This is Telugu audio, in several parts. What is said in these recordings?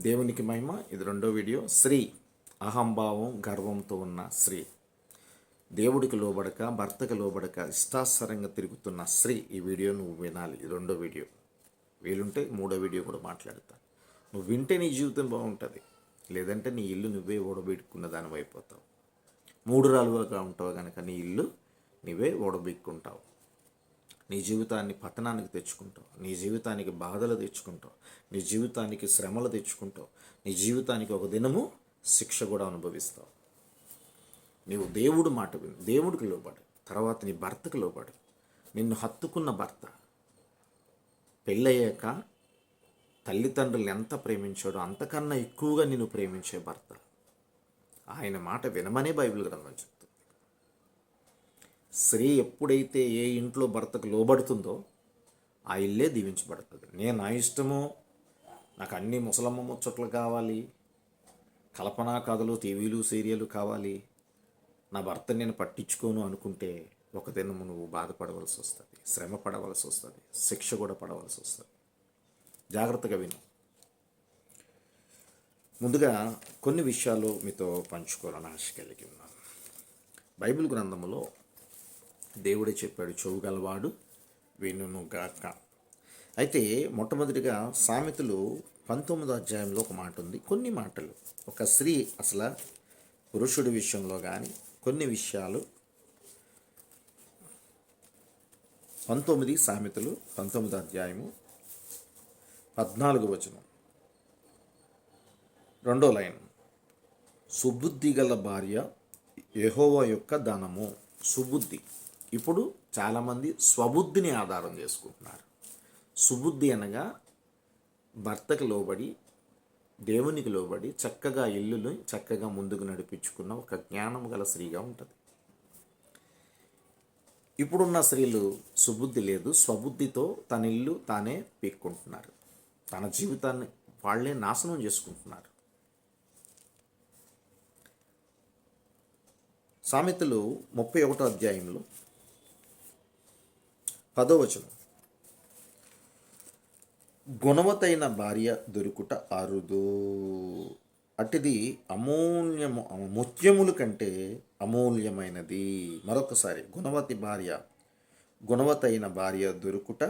దేవునికి మహిమ. ఇది రెండో వీడియో. స్త్రీ అహంభావం గర్వంతో ఉన్న స్త్రీ దేవుడికి లోబడక భర్తకు లోబడక ఇష్టాసరంగా తిరుగుతున్న స్త్రీ ఈ వీడియో నువ్వు వినాలి. ఇది రెండో వీడియో. వీలుంటే మూడో వీడియో కూడా మాట్లాడతా. నువ్వు వింటే నీ జీవితం బాగుంటుంది. లేదంటే నీ ఇల్లు నువ్వే ఓడబెట్టుకున్న దాని అయిపోతావు మూడు రాలుగా ఉంటావు కనుక నీ ఇల్లు నువ్వే ఓడబెట్టుకుంటావు. నీ జీవితాన్ని పతనానికి తెచ్చుకుంటావు. నీ జీవితానికి బాధలు తెచ్చుకుంటావు. నీ జీవితానికి శ్రమలు తెచ్చుకుంటావు. నీ జీవితానికి ఒక దినము శిక్ష కూడా అనుభవిస్తావు. నీవు దేవుడు మాట విను. దేవుడికి లోబడు. తర్వాత నీ భర్తకు లోబడు. నిన్ను హత్తుకున్న భర్త పెళ్ళయ్యాక తల్లిదండ్రులు ఎంత ప్రేమించాడో అంతకన్నా ఎక్కువగా నిన్ను ప్రేమించే భర్త. ఆయన మాట వినమనే బైబిల్ గ్రంథం చెప్తుంది. స్త్రీ ఎప్పుడైతే ఏ ఇంట్లో భర్తకు లోబడుతుందో ఆ ఇల్లే దీవించబడుతుంది. నేను నా ఇష్టము నాకు అన్ని ముసలమ్మ ముచ్చట్లు కావాలి కల్పనా కథలు టీవీలు సీరియల్ కావాలి. నా భర్త నేను పట్టించుకోను అనుకుంటే ఒక దినము నువ్వు బాధపడవలసి వస్తుంది శ్రమ పడవలసి వస్తుంది శిక్ష కూడా పడవలసి వస్తుంది. జాగ్రత్తగా విను. ముందుగా కొన్ని విషయాలు మీతో పంచుకోవాలని ఆశ కలిగి ఉన్నాను. బైబిల్ గ్రంథములో దేవుడే చెప్పాడు చెవుగలవాడు వినును గాక. అయితే మొట్టమొదటిగా సామెతలు పంతొమ్మిదో అధ్యాయంలో ఒక మాట ఉంది. కొన్ని మాటలు ఒక స్త్రీ అసలు పురుషుడి విషయంలో కానీ కొన్ని విషయాలు పంతొమ్మిది సామెతలు పంతొమ్మిదో అధ్యాయము పద్నాలుగు వచనం. రెండో లైన్ సుబుద్ధి గల భార్య యహోవ యొక్క ధనము సుబుద్ధి. ఇప్పుడు చాలామంది స్వబుద్ధిని ఆధారం చేసుకుంటున్నారు. సుబుద్ధి అనగా భర్తకు లోబడి దేవునికి లోబడి చక్కగా ఇల్లుని చక్కగా ముందుకు నడిపించుకున్న ఒక జ్ఞానం గల స్త్రీగా ఉంటుంది. ఇప్పుడున్న స్త్రీలు సుబుద్ధి లేదు స్వబుద్ధితో తన ఇల్లు తానే పీక్కుంటున్నారు. తన జీవితాన్ని వాళ్ళే నాశనం చేసుకుంటున్నారు. సామెతలు ముప్పై ఒకటో అధ్యాయంలో పదవచనం. గుణవతైన భార్య దొరుకుట అరుదు అటుది అమూల్యము ముత్యములు కంటే అమూల్యమైనది. మరొకసారి గుణవతి భార్య గుణవతైన భార్య దొరుకుట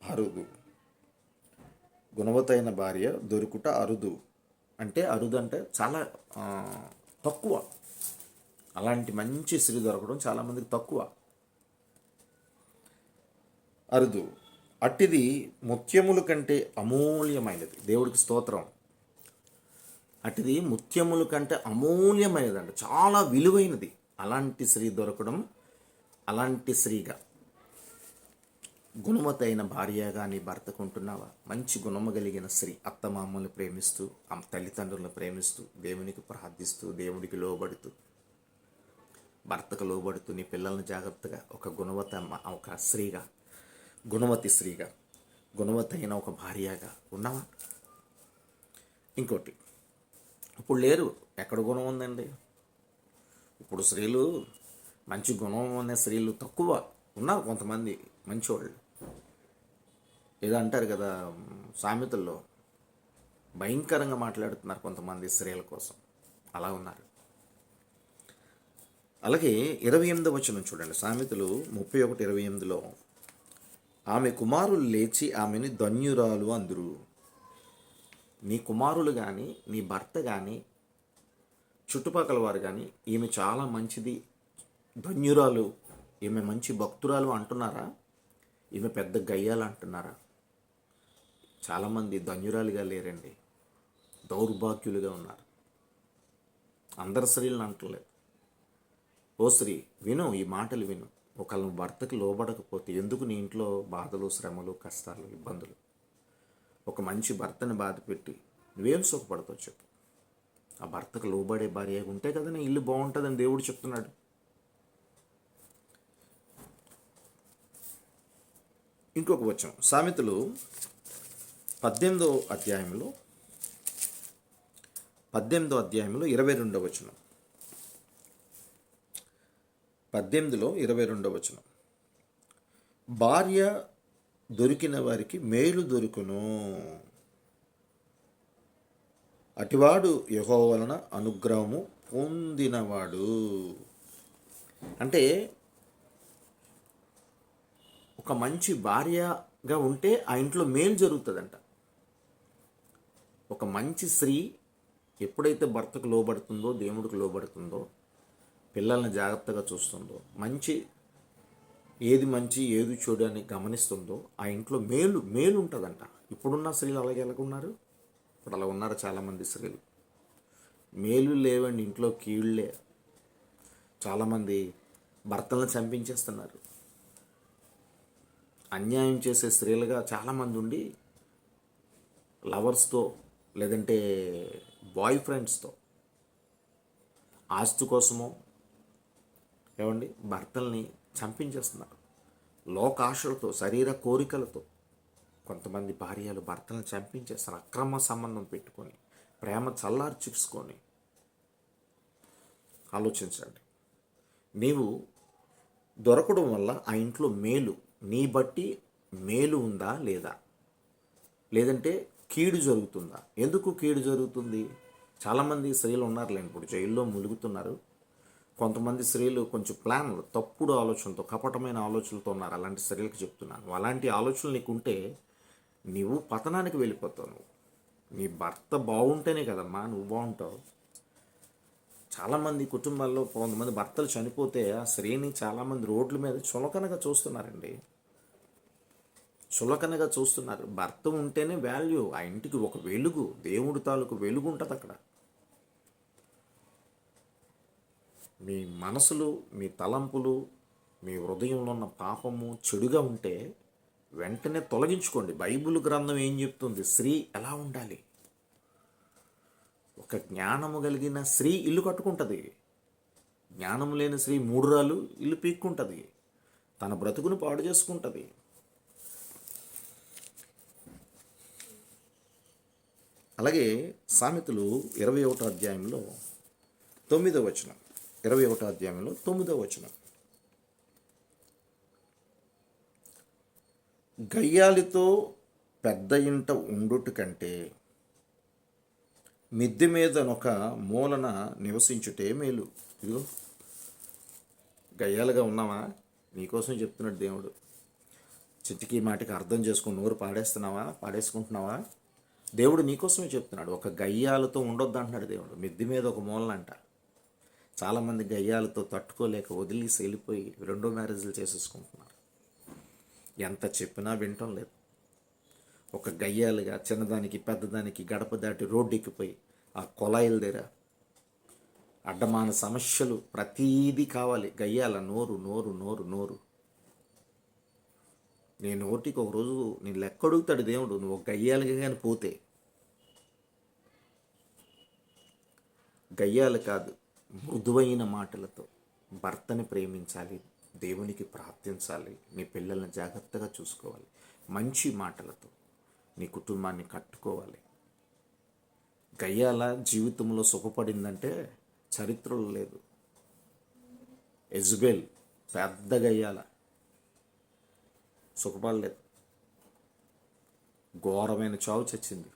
అరుదు గుణవతైన భార్య దొరుకుట అరుదు అంటే అరుదు అంటే చాలా తక్కువ. అలాంటి మంచి స్త్రీ దొరకడం చాలామందికి తక్కువ. అరుదు. అట్టిది ముత్యముల కంటే అమూల్యమైనది. దేవుడికి స్తోత్రం. అటుది ముత్యముల కంటే అమూల్యమైనది అంట చాలా విలువైనది. అలాంటి స్త్రీ దొరకడం అలాంటి స్త్రీగా. గుణవతైన భార్యగా నీ భర్తకుంటున్నావా? మంచి గుణము కలిగిన స్త్రీ అత్తమామల్ని ప్రేమిస్తూ ఆమె తల్లిదండ్రులను ప్రేమిస్తూ దేవునికి ప్రార్థిస్తూ దేవుడికి లోబడుతూ భర్తకు లోబడుతూ నీ పిల్లల్ని జాగ్రత్తగా ఒక గుణవత ఒక స్త్రీగా గుణవతి స్త్రీగా గుణవతైన ఒక భార్యగా ఉన్నావా? ఇంకోటి ఇప్పుడు లేరు ఎక్కడ గుణం ఉందండి? ఇప్పుడు స్త్రీలు మంచి గుణం ఉన్న స్త్రీలు తక్కువ ఉన్నారు కొంతమంది మంచివాళ్ళు ఏదో అంటారు కదా సామెతల్లో భయంకరంగా మాట్లాడుతున్నారు కొంతమంది స్త్రీల కోసం. అలా ఉన్నారు. అలాగే ఇరవై ఎనిమిది వచనం చూడండి. సామెతలు ముప్పై ఒకటి ఇరవై ఎనిమిదిలో ఆమె కుమారులు లేచి ఆమెని ధన్యురాలు అందురు. నీ కుమారులు కానీ నీ భర్త కానీ చుట్టుపక్కల వారు కానీ ఈమె చాలా మంచిది. ధన్యురాలు ఈమె మంచి భక్తురాలు అంటున్నారా? ఈమె పెద్ద గయ్యాలు అంటున్నారా? చాలామంది ధన్యురాలుగా లేరండి. దౌర్భాగ్యులుగా ఉన్నారు. అందరు స్త్రీలను అంటలేదు. ఓ స్త్రీ విను ఈ మాటలు విను. ఒకళ్ళ భర్తకు లోబడకపోతే ఎందుకు నీ ఇంట్లో బాధలు శ్రమలు కష్టాలు ఇబ్బందులు? ఒక మంచి భర్తని బాధ పెట్టి నువ్వేం సుఖపడతావు చెప్పు. ఆ భర్తకు లోబడే భార్య ఉంటే కదా నీ ఇల్లు బాగుంటుందని దేవుడు చెప్తున్నాడు. ఇంకొక వచ్చం సామెతలు పద్దెనిమిదో అధ్యాయంలో పద్దెనిమిదో అధ్యాయంలో ఇరవై రెండవ వచనం. పద్దెనిమిదిలో ఇరవై రెండవ వచనం. భార్య దొరికిన వారికి మేలు దొరుకును. అటివాడు యహో వలన అనుగ్రహము పొందినవాడు. అంటే ఒక మంచి భార్యగా ఉంటే ఆ ఇంట్లో మేలు జరుగుతుందంట. ఒక మంచి స్త్రీ ఎప్పుడైతే భర్తకు లోబడుతుందో దేవుడికి లోబడుతుందో పిల్లల్ని జాగ్రత్తగా చూస్తుందో మంచి ఏది మంచి ఏది చెడు అని గమనిస్తుందో ఆ ఇంట్లో మేలు మేలు ఉంటుందంట. ఇప్పుడున్న స్త్రీలు అలాగే ఎలాగ ఉన్నారు? ఇప్పుడు అలా ఉన్నారు చాలామంది స్త్రీలు. మేలు లేవండి ఇంట్లో కీళ్ళే చాలామంది భర్తలను చంపించేస్తున్నారు. అన్యాయం చేసే స్త్రీలుగా చాలామంది ఉండి లవర్స్తో లేదంటే బాయ్ ఫ్రెండ్స్తో ఆస్తి కోసమో ఏమండి? భర్తల్ని చంపించేస్తున్నారు. లోకాశలతో శరీర కోరికలతో. కొంతమంది భార్యలు భర్తలను చంపించేస్తారు అక్రమ సంబంధం పెట్టుకొని ప్రేమ చల్లారు చల్లార్చుకొని ఆలోచించండి. నీవు దొరకడం వల్ల ఆ ఇంట్లో మేలు. నీ బట్టి మేలు ఉందా లేదా? లేదంటే కీడు జరుగుతుందా? ఎందుకు కీడు జరుగుతుంది? చాలామంది స్త్రీలు ఉన్నారులేండి ఇప్పుడు జైల్లో ములుగుతున్నారు. కొంతమంది స్త్రీలు కొంచెం ప్లాన్ తప్పుడు ఆలోచనతో కపటమైన ఆలోచనలతో ఉన్నారు. అలాంటి స్త్రీలకు చెప్తున్నాను. అలాంటి ఆలోచనలు నీకుంటే నువ్వు పతనానికి వెళ్ళిపోతావు నువ్వు. నీ భర్త బాగుంటేనే కదమ్మా నువ్వు బాగుంటావు. చాలామంది కుటుంబాల్లో కొంతమంది భర్తలు చనిపోతే ఆ స్త్రీని చాలామంది రోడ్ల మీద చులకనగా చూస్తున్నారండి. చులకనగా చూస్తున్నారు. భర్త ఉంటేనే వాల్యూ ఆ ఇంటికి ఒక వెలుగు దేవుడి తాలూకు వెలుగు ఉంటుంది అక్కడ మీ మనసులు మీ తలంపులు మీ హృదయంలో ఉన్న పాపము చెడుగా ఉంటే వెంటనే తొలగించుకోండి. బైబిల్ గ్రంథం ఏం చెప్తుంది? స్త్రీ ఎలా ఉండాలి? ఒక జ్ఞానము కలిగిన స్త్రీ ఇల్లు కట్టుకుంటుంది. జ్ఞానం లేని స్త్రీ మూడు రాళ్ళు ఇల్లు పీక్కుంటుంది. తన బ్రతుకును పాడు చేసుకుంటుంది. అలాగే సామెతలు ఇరవై ఒకటో అధ్యాయంలో తొమ్మిదో వచనం. ఇరవై ఒకటో అధ్యాయంలో తొమ్మిదో వచనం. గయ్యాలితో పెద్ద ఇంట ఉండుట కంటే మిద్దె మీదనొక మూలన నివసించుటే మేలు. ఇదిగో గయ్యాలుగా ఉన్నావా? నీకోసం చెప్తున్నాడు దేవుడు. చిటికి మాటికి అర్థం చేసుకుని నోరు పాడేస్తున్నావా? పాడేసుకుంటున్నావా? దేవుడు నీకోసమే చెప్తున్నాడు. ఒక గయ్యాలతో ఉండొద్దు అంటున్నాడు దేవుడు. మిద్ది మీద ఒక మూలనంట చాలామంది గయ్యాలతో తట్టుకోలేక వదిలేసి వెళ్ళిపోయి రెండో మ్యారేజ్లు చేసేసుకుంటున్నారు. ఎంత చెప్పినా వినటం లేదు. ఒక గయ్యాలుగా చిన్నదానికి పెద్దదానికి గడప దాటి రోడ్డు ఎక్కిపోయి ఆ కొలాయిల దగ్గర అడ్డమాన సమస్యలు ప్రతీది కావాలి. గయ్యాల నోరు నోరు నోరు నోరు. నీ నోటికి ఒక రోజు నీ లెక్క అడుగుతాడు దేవుడు నువ్వు ఒక గయ్యాలుగా కానీ పోతే. గయ్యాలు కాదు మృదువైన మాటలతో భర్తని ప్రేమించాలి దేవునికి ప్రార్థించాలి నీ పిల్లల్ని జాగ్రత్తగా చూసుకోవాలి మంచి మాటలతో నీ కుటుంబాన్ని కట్టుకోవాలి. గయ్యాల జీవితంలో సుఖపడిందంటే చరిత్రలో లేదు. ఎజ్బెల్ పెద్ద గయ్యాల సుఖపడలేదు. ఘోరమైన చావు చచ్చింది.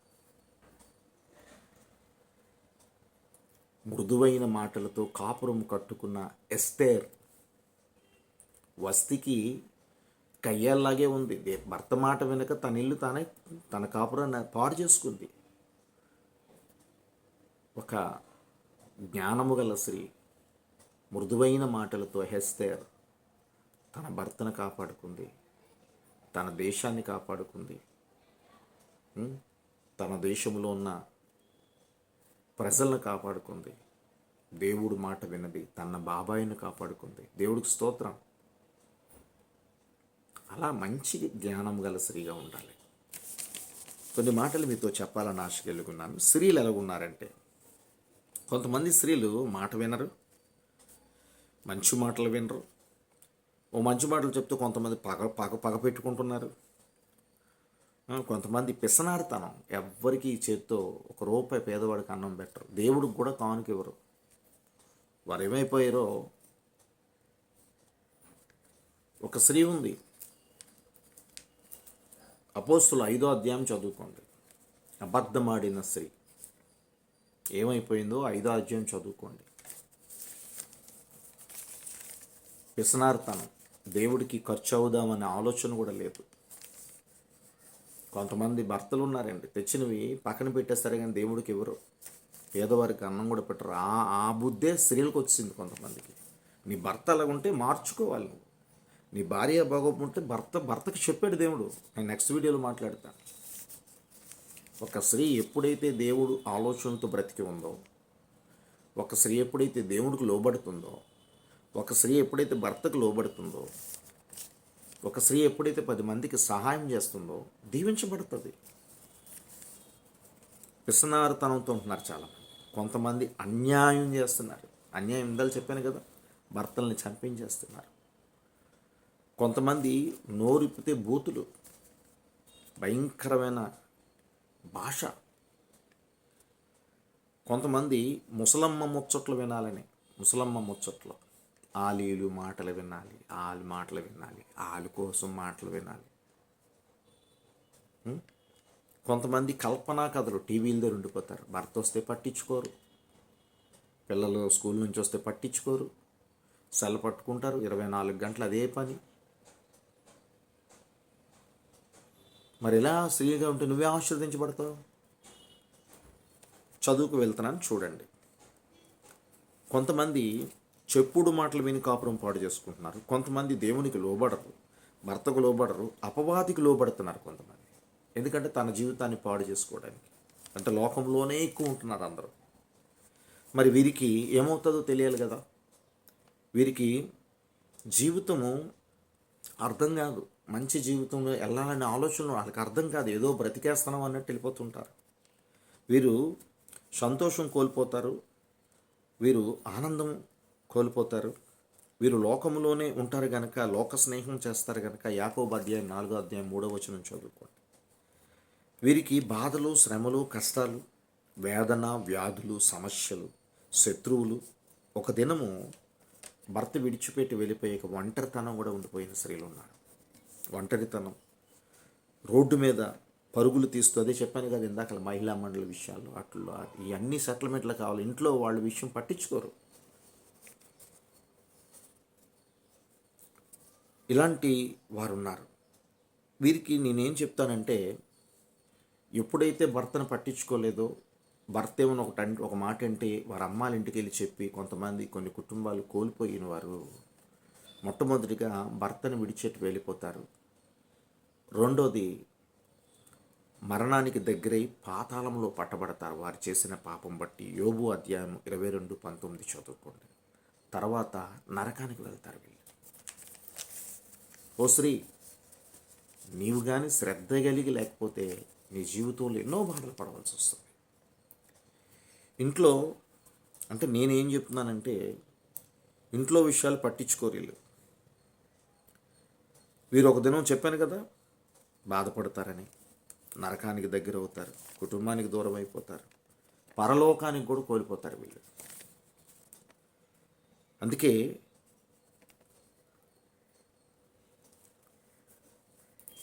మృదువైన మాటలతో కాపురం కట్టుకున్న ఎస్తేర్ వస్తికి కయ్యాల్లాగే ఉంది. భర్త మాట వెనుక తన ఇల్లు తానే తన కాపురాన్ని పాడు చేసుకుంది. ఒక జ్ఞానము గల స్త్రీ మృదువైన మాటలతో హెస్తేర్ తన భర్తను కాపాడుకుంది. తన దేశాన్ని కాపాడుకుంది. తన దేశంలో ఉన్న ప్రజలను కాపాడుకుంది. దేవుడు మాట విన్నది తన బాబాయిని కాపాడుకుంది. దేవుడికి స్తోత్రం. అలా మంచి జ్ఞానం గల స్త్రీగా ఉండాలి. కొన్ని మాటలు మీతో చెప్పాలని ఆశ కలుగున్నాను స్త్రీలు ఎలా ఉన్నారంటే కొంతమంది స్త్రీలు మాట వినరు మంచి మాటలు వినరు. ఓ మంచి మాటలు చెప్తే కొంతమంది పగ పగ పగ పెట్టుకుంటున్నారు. కొంతమంది పిసనాడుతనం. ఎవ్వరికి చేత్తో ఒక రూపాయి పేదవాడికి అన్నం పెట్టరు. దేవుడికి కూడా కానుక ఇవ్వరు. వారు ఏమైపోయారో ఒక స్త్రీ ఉంది. అపోస్తుల ఐదో అధ్యాయం చదువుకోండి. అబద్ధమాడిన స్త్రీ. ఏమైపోయిందో ఐదో అధ్యాయం చదువుకోండి. పిసనార్తనం దేవుడికి ఖర్చు అవుదామనే ఆలోచన కూడా లేదు. కొంతమంది భర్తలు ఉన్నారండి తెచ్చినవి పక్కన పెట్టేస్తారు కానీ దేవుడికి ఎవరు? పేదవారికి అన్నం కూడా పెట్టరు. ఆ ఆ బుద్ధే స్త్రీలకు వచ్చింది కొంతమందికి. నీ భర్త అలా ఉంటే మార్చుకోవాలి నువ్వు. నీ భార్య బాగోకుంటే భర్త భర్తకి చెప్పాడు దేవుడు. నేను నెక్స్ట్ వీడియోలో మాట్లాడతాను ఒక స్త్రీ ఎప్పుడైతే దేవుడు ఆలోచనతో బ్రతికి ఉందో ఒక స్త్రీ ఎప్పుడైతే దేవుడికి లోబడుతుందో ఒక స్త్రీ ఎప్పుడైతే భర్తకు లోబడుతుందో ఒక స్త్రీ ఎప్పుడైతే పది మందికి సహాయం చేస్తుందో దీవించబడుతుంది. పిసనారుతనంతో ఉంటున్నారు చాలా కొంతమంది అన్యాయం చేస్తున్నారు. అన్యాయం ఇందాలు చెప్పాను కదా భర్తల్ని చంపించేస్తున్నారు. కొంతమంది నోరిప్పితే బూతులు. భయంకరమైన భాష. కొంతమంది ముసలమ్మ ముచ్చట్లు వినాలని ముసలమ్మ ముచ్చట్లు. ఆలీలు మాటలు వినాలి ఆలు మాటలు వినాలి ఆలు కోసం మాటలు వినాలి. కొంతమంది కల్పనా కథలు టీవీల దగ్గర ఉండిపోతారు. భర్త వస్తే పట్టించుకోరు. పిల్లలు స్కూల్ నుంచి వస్తే పట్టించుకోరు. సెల పట్టుకుంటారు. ఇరవై నాలుగు గంటలు అదే పని. మరి ఎలా స్త్రీగా ఉంటే నువ్వే ఆశీర్వదించబడతావు? చదువుకు వెళ్తున్నాను చూడండి. కొంతమంది చెప్పుడు మాటలు విని కాపురం పాడు చేసుకుంటున్నారు. కొంతమంది దేవునికి లోబడరు భర్తకు లోబడరు అపవాదికి లోబడుతున్నారు కొంతమంది. ఎందుకంటే తన జీవితాన్ని పాడు చేసుకోవడానికి. అంటే లోకంలోనే ఎక్కువ ఉంటున్నారు అందరూ. మరి వీరికి ఏమవుతుందో తెలియాలి కదా. వీరికి జీవితము అర్థం కాదు. మంచి జీవితంలో వెళ్ళాలనే ఆలోచనలు వాళ్ళకి అర్థం కాదు. ఏదో బ్రతికేస్తున్నాం అన్నట్టు వెళ్ళిపోతుంటారు. వీరు సంతోషం కోల్పోతారు. వీరు ఆనందం కోల్పోతారు. వీరు లోకంలోనే ఉంటారు కనుక లోక స్నేహం చేస్తారు కనుక యాకోబ అధ్యాయం నాలుగో అధ్యాయం మూడో వచనం చదువుకోండి. వీరికి బాధలు శ్రమలు కష్టాలు వేదన వ్యాధులు సమస్యలు శత్రువులు. ఒక దినము భర్త విడిచిపెట్టి వెళ్ళిపోయే ఒంటరితనం కూడా ఉండిపోయిన స్త్రీలు ఉన్నారు. ఒంటరితనం. రోడ్డు మీద పరుగులు తీస్తూ అదే చెప్పాను కదా ఇందాక మహిళా మండలి విషయాలు అట్లా ఇవన్నీ సెటిల్మెంట్లు కావాలి ఇంట్లో వాళ్ళ విషయం పట్టించుకోరు. ఇలాంటి వారు ఉన్నారు వీరికి నేనేం చెప్తానంటే ఎప్పుడైతే భర్తను పట్టించుకోలేదో భర్త ఏమైనా ఒకటి అంటే ఒక మాట అంటే వారి అమ్మాల ఇంటికి వెళ్ళి చెప్పి కొంతమంది కొన్ని కుటుంబాలు కోల్పోయిన వారు మొట్టమొదటిగా భర్తను విడిచేట్టు వెళ్ళిపోతారు. రెండోది మరణానికి దగ్గరై పాతాళంలో పట్టబడతారు. వారు చేసిన పాపం బట్టి యోబు అధ్యాయం ఇరవై రెండు పంతొమ్మిది చదువుకోండి. తర్వాత నరకానికి వెళ్తారు వీళ్ళు. ఓ శ్రీ నీవు కానీ శ్రద్ధ కలిగి లేకపోతే నీ జీవితంలో ఎన్నో బాధలు పడవలసి వస్తుంది. ఇంట్లో అంటే నేనేం చెప్తున్నానంటే ఇంట్లో విషయాలు పట్టించుకోరు వీళ్ళు. వీరు ఒక దినం చెప్పాను కదా బాధపడతారని. నరకానికి దగ్గర అవుతారు కుటుంబానికి దూరం అయిపోతారు పరలోకానికి కూడా కోల్పోతారు వీళ్ళు. అందుకే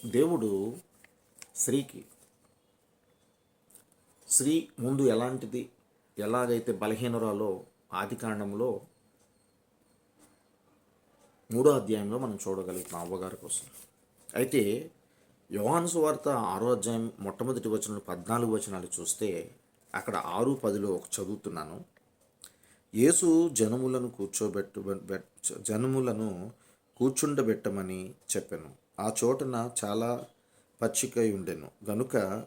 దేవుడు స్త్రీకి స్త్రీ ముందు ఎలాంటిది ఎలాగైతే బలహీనరాలో ఆదికాండంలో మూడో అధ్యాయంలో మనం చూడగలుగుతున్నాం అవ్వగారి కోసం. అయితే యోహాను సువార్త ఆరో అధ్యాయం మొట్టమొదటి వచనం పద్నాలుగు వచనాలు చూస్తే అక్కడ ఆరు పదిలో ఒక చదువుతున్నాను. యేసు జనములను కూర్చోబెట్టు జనములను కూర్చుండబెట్టమని చెప్పాను. ఆ చోటన చాలా పచ్చికై ఉండెను. గనుక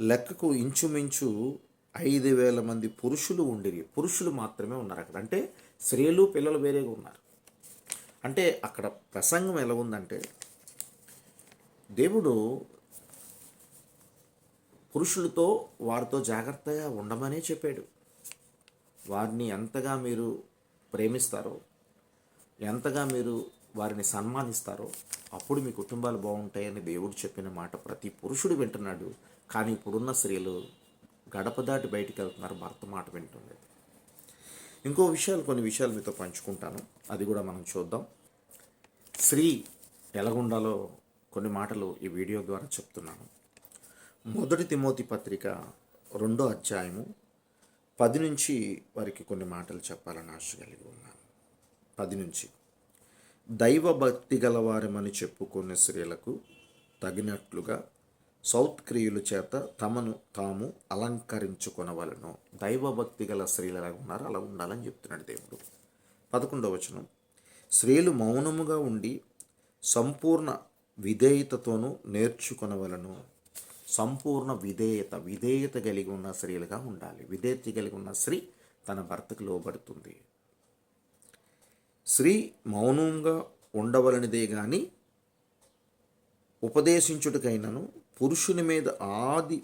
లెక్కకు ఇంచుమించు ఐదు వేల మంది పురుషులు ఉండిరి. పురుషులు మాత్రమే ఉన్నారు అక్కడ. అంటే స్త్రీలు పిల్లలు వేరేగా ఉన్నారు. అంటే అక్కడ ప్రసంగం ఎలా ఉందంటే దేవుడు పురుషులతో వారితో జాగ్రత్తగా ఉండమనే చెప్పాడు. వారిని ఎంతగా మీరు ప్రేమిస్తారో ఎంతగా మీరు వారిని సన్మానిస్తారో అప్పుడు మీ కుటుంబాలు బాగుంటాయని దేవుడు చెప్పిన మాట ప్రతి పురుషుడు వింటున్నాడు. కానీ ఇప్పుడున్న స్త్రీలు గడప దాటి బయటికి వెళ్తున్నారు. భర్త మాట వింటుంది ఇంకో విషయాలు కొన్ని విషయాలు మీతో పంచుకుంటాను. అది కూడా మనం చూద్దాం. స్త్రీ ఎలాగుండాలో కొన్ని మాటలు ఈ వీడియో ద్వారా చెప్తున్నాను. మొదటి తిమోతి పత్రిక రెండో అధ్యాయము పది నుంచి వారికి కొన్ని మాటలు చెప్పాలని ఆశ కలిగి ఉన్నాను. పది నుంచి. దైవ భక్తి గలవారమని చెప్పుకునే స్త్రీలకు తగినట్లుగా సౌత్ క్రియుల చేత తమను తాము అలంకరించుకొనవలను. దైవభక్తి గల స్త్రీలు ఎలా ఉన్నారు అలా ఉండాలని చెప్తున్నాడు దేవుడు. పదకొండవ వచనం. స్త్రీలు మౌనముగా ఉండి సంపూర్ణ విధేయతతోనూ నేర్చుకొనవలను. సంపూర్ణ విధేయత విధేయత కలిగి ఉన్న స్త్రీలుగా ఉండాలి. విధేయత కలిగి ఉన్న స్త్రీ తన భర్తకు లోబడుతుంది. స్త్రీ మౌనంగా ఉండవలనిదే కానీ ఉపదేశించుటకైనను పురుషుని మీద ఆది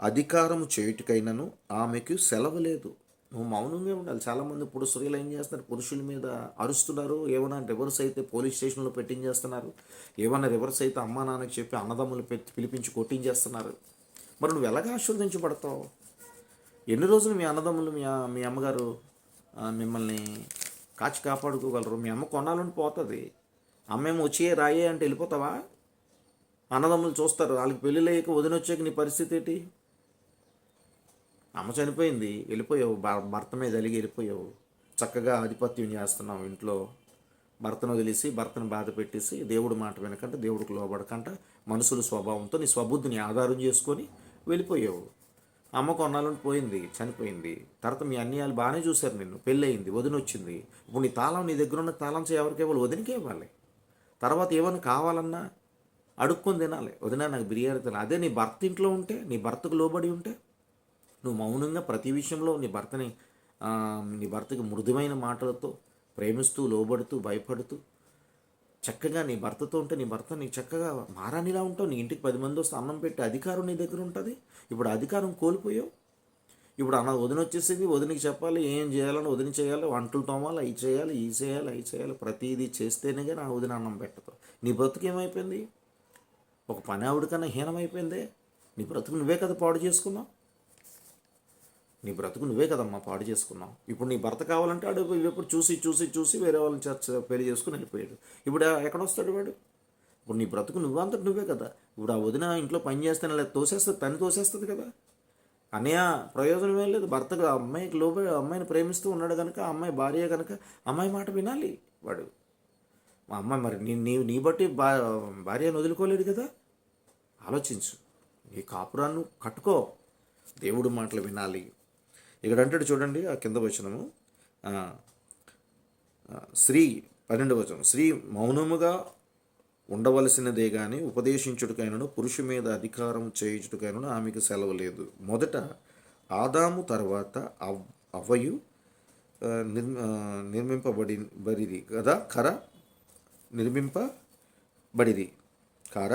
అధికారము చేయుటకైనను ఆమెకు సెలవు లేదు నువ్వు మౌనంగా ఉండాలి. చాలామంది ఇప్పుడు స్త్రీలు ఏం చేస్తున్నారు? పురుషుల మీద అరుస్తున్నారు. ఏమైనా రివర్స్ అయితే పోలీస్ స్టేషన్లో పెట్టించేస్తున్నారు ఏమైనా రివర్స్ అయితే అమ్మా నాన్నకి చెప్పి అన్నదమ్ములు పెట్టి పిలిపించి కొట్టించేస్తున్నారు. మరి నువ్వు ఎలాగ ఆశీర్వదించబడతావు ఎన్ని రోజులు మీ అన్నదమ్ములు మీ మీ అమ్మగారు మిమ్మల్ని కాచి కాపాడుకోగలరు. మీ అమ్మ కొనాలని పోతుంది. అమ్మేమో వచ్చి రాయే అంటే వెళ్ళిపోతావా? అన్నదమ్ములు చూస్తారు. వాళ్ళకి పెళ్ళిళ్ళు అయ్యాక వదిన వచ్చాక నీ పరిస్థితి ఏంటి? అమ్మ చనిపోయింది. వెళ్ళిపోయావు. భ- భర్త మీద అలిగి వెళ్ళిపోయావు. చక్కగా ఆధిపత్యం చేస్తున్నావు ఇంట్లో. భర్తను వదిలేసి భర్తను బాధ పెట్టేసి దేవుడు మాట వినకంట దేవుడికి లోబడకంట మనుషుల స్వభావంతో నీ స్వబుద్ధిని ఆధారం చేసుకొని వెళ్ళిపోయావు. అమ్మ కొన్నాళ్ళని పోయింది చనిపోయింది. తర్వాత మీ అన్యాయాలు బాగానే చూశారు నిన్ను. పెళ్ళయింది వదిన వచ్చింది ఇప్పుడు నీ తాళం నీ దగ్గర ఉన్న తాళం చేయ ఎవరికి ఇవ్వాలి? వదినకే ఇవ్వాలి. తర్వాత ఏమైనా కావాలన్నా అడుక్కొని తినాలి. వదిన నాకు బిర్యానీ తినాలి. అదే నీ భర్త ఇంట్లో ఉంటే నీ భర్తకు లోబడి ఉంటే నువ్వు మౌనంగా ప్రతి విషయంలో నీ భర్తని నీ భర్తకి మృదువైన మాటలతో ప్రేమిస్తూ లోబడుతూ భయపడుతూ చక్కగా నీ భర్తతో ఉంటే నీ భర్త నీకు చక్కగా మారానిలా ఉంటావు నీ ఇంటికి పది మంది వస్తే అన్నం పెట్టి అధికారం నీ దగ్గర ఉంటుంది. ఇప్పుడు అధికారం కోల్పోయావు. ఇప్పుడు అన్న వదిన వచ్చేసింది వదినకి చెప్పాలి ఏం చేయాలని వదిన చేయాలి వంటలు తోమాలి అవి చేయాలి ఈ చేయాలి అవి చేయాలి ప్రతిదీ చేస్తేనే కానీ వదిన అన్నం పెట్టదు. నీ బ్రతుకు ఏమైపోయింది? ఒక పని ఆవిడ కన్నా హీనమైపోయిందే? నీ బ్రతుకు నువ్వే కదా పాడు చేసుకున్నావు? నీ బ్రతుకు నువ్వే కదమ్మా పాడు చేసుకున్నావు. ఇప్పుడు నీ భర్త కావాలంటే ఆడు ఇప్పుడు చూసి చూసి చూసి వేరే వాళ్ళని చర్చ పెళ్ళి చేసుకుని వెళ్ళిపోయాడు. ఇప్పుడు ఎక్కడ వస్తాడు వాడు? ఇప్పుడు నీ బ్రతుకు నువ్వంతటి నువ్వే కదా. ఇప్పుడు ఆ వదిన ఇంట్లో పని చేస్తాను లేదా తోసేస్తుంది పని తోసేస్తుంది కదా. అన్నయ్య ప్రయోజనం ఏం లేదు. భర్తకు అమ్మాయికి లోపే అమ్మాయిని ప్రేమిస్తూ ఉన్నాడు కనుక అమ్మాయి భార్య కనుక అమ్మాయి మాట వినాలి వాడు. మా అమ్మాయి మరి నీ నీ నీ బట్టి భా భార్యను వదులుకోలేడు కదా. ఆలోచించు. నీ కాపురాన్ని కట్టుకో. దేవుడు మాటలు వినాలి. ఇక్కడ అంటాడు చూడండి ఆ కింద వచనము. శ్రీ స్త్రీ పన్నెండు వచనం. స్త్రీ మౌనముగా ఉండవలసినదే కానీ ఉపదేశించుటకైనను పురుషు మీద అధికారం చేయుచుటకైనను ఆమెకు సెలవు లేదు. మొదట ఆదాము తర్వాత అవ్ అవ్వయు నిర్మింపబడి బడిది కదా? కర నిర్మింపబడిది కార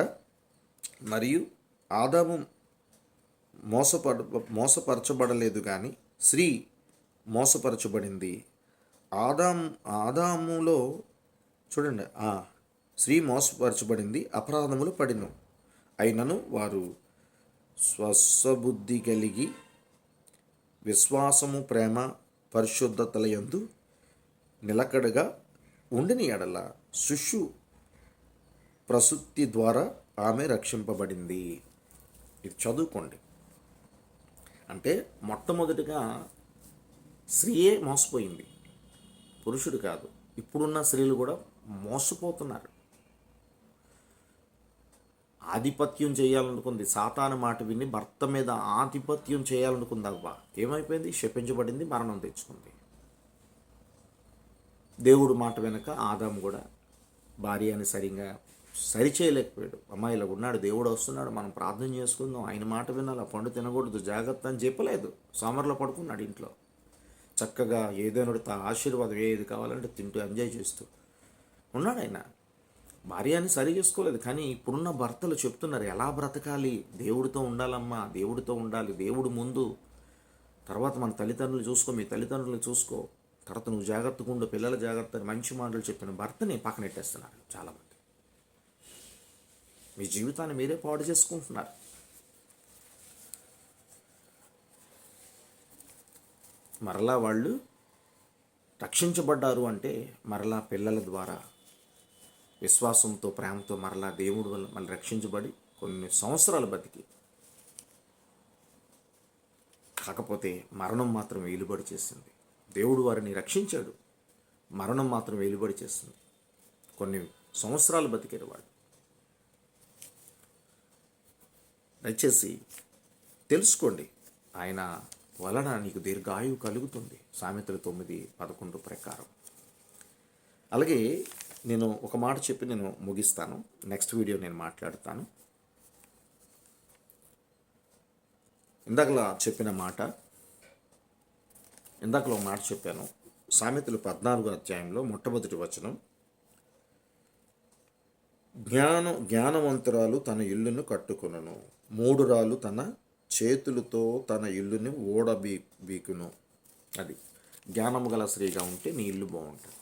మరియు ఆదాము మోసపడ మోసపరచబడలేదు కానీ స్త్రీ మోసపరచబడింది. ఆదాం ఆదాములో చూడండి స్త్రీ మోసపరచబడింది అపరాధములు పడిను. అయినను వారు స్వస్వబుద్ధి కలిగి విశ్వాసము ప్రేమ పరిశుద్ధతల యందు నిలకడగా ఉండిని ఎడల శిష్యు ప్రసూతి ద్వారా ఆమె రక్షింపబడింది. ఇది చదువుకోండి. అంటే మొట్టమొదటిగా స్త్రీయే మోసపోయింది. పురుషుడు కాదు. ఇప్పుడున్న స్త్రీలు కూడా మోసపోతున్నారు. ఆధిపత్యం చేయాలనుకుంది. సాతాను మాట విని భర్త మీద ఆధిపత్యం చేయాలనుకుంది అవ్వ. ఏమైపోయింది? శపించబడింది మరణం తెచ్చుకుంది. దేవుడు మాట వెనక ఆదాము కూడా భార్య అని సరిగా సరిచేయలేకపోయాడు. అమ్మాయి ఇలా ఉన్నాడు దేవుడు వస్తున్నాడు మనం ప్రార్థన చేసుకుందాం ఆయన మాట వినాలి పండు తినకూడదు జాగ్రత్త అని చెప్పలేదు. సోమర్లో పడుకున్నాడు ఇంట్లో. చక్కగా ఏదైనా తా ఆశీర్వాదం ఏది కావాలంటే తింటూ ఎంజాయ్ చేస్తూ ఉన్నాడు ఆయన. భార్యని సరి చేసుకోలేదు కానీ ఇప్పుడున్న భర్తలు చెప్తున్నారు ఎలా బ్రతకాలి? దేవుడితో ఉండాలమ్మా దేవుడితో ఉండాలి దేవుడు ముందు. తర్వాత మన తల్లిదండ్రులు చూసుకో మీ తల్లిదండ్రులు చూసుకో. తర్వాత నువ్వు జాగ్రత్తగా ఉండు పిల్లల జాగ్రత్త మంచి మాటలు చెప్పిన భర్తని పక్కనెట్టేస్తున్నారు చాలామంది మీ జీవితాన్ని మీరే పాడు చేసుకుంటున్నారు. మరలా వాళ్ళు రక్షించబడ్డారు అంటే మరలా పిల్లల ద్వారా విశ్వాసంతో ప్రేమతో మరలా దేవుడు వల్ల మళ్ళీ రక్షించబడి కొన్ని సంవత్సరాలు బతికి కాకపోతే మరణం మాత్రం వెలుబడి చేసింది. దేవుడు వారిని రక్షించాడు. మరణం మాత్రం వెలుబడి చేసింది. కొన్ని సంవత్సరాలు బతికారు వాళ్ళు దయచేసి తెలుసుకోండి. ఆయన వలన నీకు దీర్ఘాయువు కలుగుతుంది. సామెతలు తొమ్మిది పదకొండు ప్రకారం. అలాగే నేను ఒక మాట చెప్పి నేను ముగిస్తాను. నెక్స్ట్ వీడియో నేను మాట్లాడతాను. ఇందాకలా చెప్పిన మాట ఇందాకలో మాట చెప్పాను. సామెతలు పద్నాలుగు అధ్యాయంలో మొట్టమొదటి వచనం జ్ఞానం జ్ఞానవంతురాలు తన ఇల్లును కట్టుకొనను. మూడురాలు తన చేతులతో తన ఇల్లుని ఓడబీ బీకును అది జ్ఞానము గల స్త్రీగా ఉంటే నీ ఇల్లు బాగుంటుంది.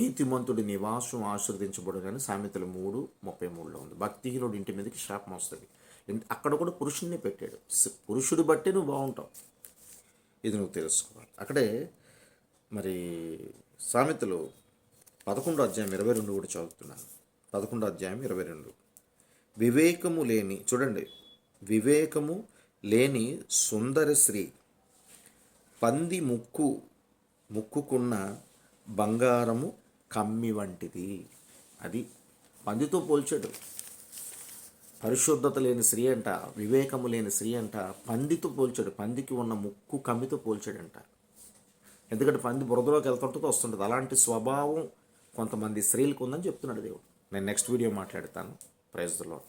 నీతిమంతుడి నివాసం ఆశీర్వదించబడునని సామెతలు మూడు ముప్పై మూడులో ఉంది. భక్తిహీనుడు ఇంటి మీదకి శాపం వస్తుంది. అక్కడ కూడా పురుషుడిని పెట్టాడు. పురుషుడు బట్టే నువ్వు బాగుంటావు. ఇది నువ్వు తెలుసుకోవాలి. అక్కడే మరి సామెతలు పదకొండో అధ్యాయం ఇరవై రెండు కూడా చదువుతున్నాను. పదకొండో అధ్యాయం ఇరవై రెండు. వివేకము లేని చూడండి. వివేకము లేని సుందర స్త్రీ పంది ముక్కు ముక్కుకున్న బంగారము కమ్మి వంటిది. అది పందితో పోల్చాడు. పరిశుద్ధత లేని స్త్రీ అంట వివేకము లేని స్త్రీ అంట పందితో పోల్చాడు. పందికి ఉన్న ముక్కు కమ్మితో పోల్చాడంట. ఎందుకంటే పంది బురదలోకి వెళ్తుంటుందో వస్తుంటుంది. అలాంటి స్వభావం కొంతమంది స్త్రీలకు ఉందని చెప్తున్నాడు దేవుడు. నేను నెక్స్ట్ వీడియో మాట్లాడతాను. ప్రైజ్లో